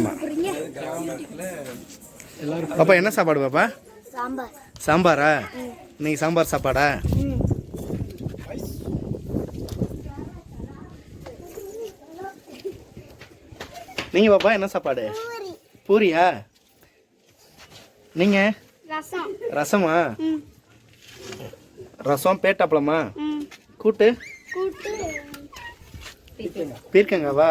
ஆமாம் பாப்பா என்ன சாப்பாடு பாப்பா? சாம்பார். சாம்பாரா? இன்னைக்கு சாம்பார் சாப்பாடா? நீங்கள் பாப்பா என்ன சாப்பாடு? பூரியா? நீங்கள் ரசம். ரசமா? ம். ரசம் பேட்டாப்பளமா ம். கூட்டு? கூட்டு. பீர்க்கங்காவா?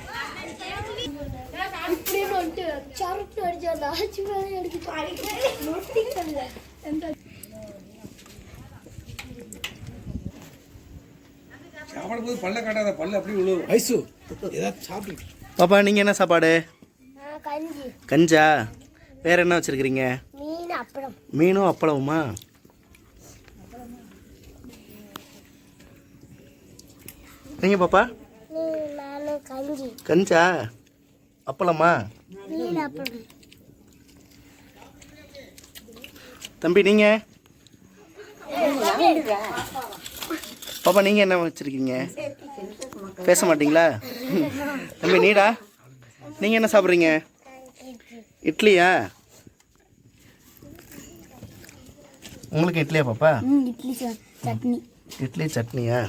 இப்படின்னு வந்துட்டு சரட்டு அடிச்சு அந்த ஆச்சு மேலே எடுத்து நொட்டிக்கல எந்த சாப்பிடும் போது பல்ல காட்டாத பல்ல அப்படியே விழுவும் ஐசு ஏதாவது சாப்பிட்டு பாப்பா நீங்கள் என்ன சாப்பாடு? கஞ்சி. கஞ்சா? வேற என்ன வச்சுருக்கிறீங்க? மீன் அப்பளம். மீனும் அப்பளவுமா நீங்கள் பாப்பா? நானும் கஞ்சி. கஞ்சா? அப்பளமா? தம்பி நீங்கள் பாப்பா நீங்கள் என்ன வச்சுருக்கீங்க? பேச மாட்டீங்களா? தம்பி நீடா? நீங்கள் என்ன சாப்பிட்றீங்க? இட்லியா? உங்களுக்கு இட்லியா பாப்பா? இட்லி சட்னியா?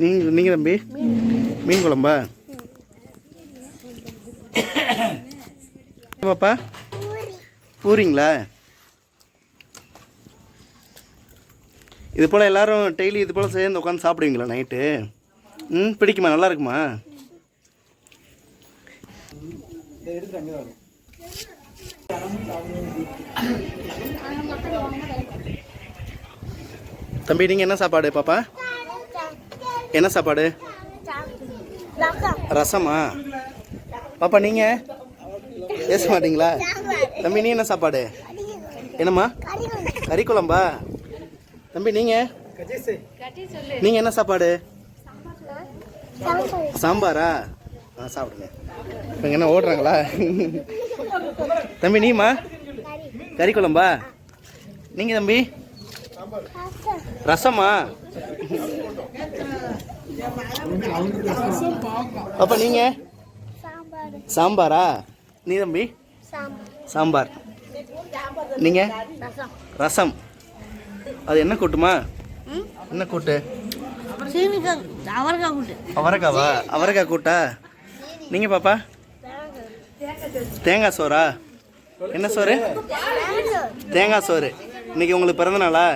நீங்கள் நீங்கள் தம்பி? மீன் குழம்பா? பாப்பா? பூரிங்களா? இது போல் எல்லாரும் டெய்லி இது போல் சேர்ந்து உட்காந்து சாப்பிடுவீங்களா நைட்டு? ம் பிடிக்குமா? நல்லா இருக்குமா? தம்பி நீங்கள் என்ன சாப்பாடு பாப்பா? என்ன சாப்பாடு? ரசமா. பாப்பா நீங்கள் பேச மாட்டீங்களா? தம்பி நீ என்ன சாப்பாடு? என்னம்மா? கறி குழம்பா? தம்பி நீங்கள் நீங்கள் என்ன சாப்பாடு? சாம்பாரா? ஆ சாப்பிடுங்க. இவங்க என்ன ஓடுறாங்களா? தம்பி நீமா கறி குழம்பா? நீங்கள் தம்பி? ரசமா? அப்போ நீங்கள் சாம்பார். சாம்பாரா? நீ தம்பி? சாம்பார். சாம்பார். நீங்கள் ரசம். ரசம். அது என்ன கூட்டுமா? என்ன கூட்டு? அவரைக்காய் கூட்டு. அவரைக்காவா? அவரைக்காய் கூட்டா? நீங்கள் பாப்பா? தேங்காய் சோறா? என்ன சோறு? தேங்காய் சோறு. இன்னைக்கு உங்களுக்கு பிறந்த நாளா?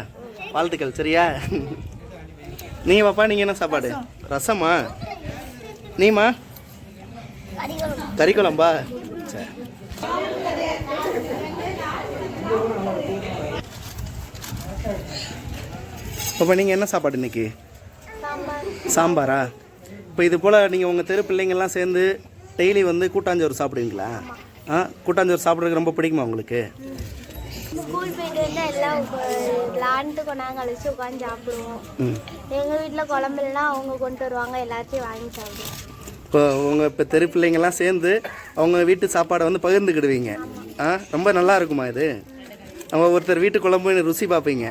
வாழ்த்துக்கள் சரியா? நீங்கள் பாப்பா நீங்கள் என்ன சாப்பாடு? ரசமா? நீமா கறி குழம்பா? பாப்பா நீங்கள் என்ன சாப்பாடு இன்னைக்கு? சாம்பார்? இப்போ இது போல் நீங்கள் உங்கள் தெரு பிள்ளைங்கள்லாம் சேர்ந்து டெய்லி வந்து கூட்டாஞ்சோறு சாப்பிடுவீங்களா? ஆ கூட்டாஞ்சோறு சாப்பிட்றதுக்கு ரொம்ப பிடிக்குமா உங்களுக்கு? ஸ்கூல் போயிட்டு எல்லாம் விளாண்டுட்டு கொண்டாங்க கழிச்சு உட்காந்து சாப்பிடுவோம். எங்கள் வீட்டில் குழம்பு இல்லைன்னா அவங்க கொண்டு வருவாங்க எல்லாத்தையும் வாங்கி சாப்பிடுவோம். இப்போ உங்கள் இப்போ தெரு பிள்ளைங்கள்லாம் சேர்ந்து அவங்க வீட்டு சாப்பாடை வந்து பகிர்ந்துக்கிடுவீங்க. ஆ ரொம்ப நல்லா இருக்குமா இது? நம்ம ஒருத்தர் வீட்டு குழம்பு ருசி பார்ப்பீங்க.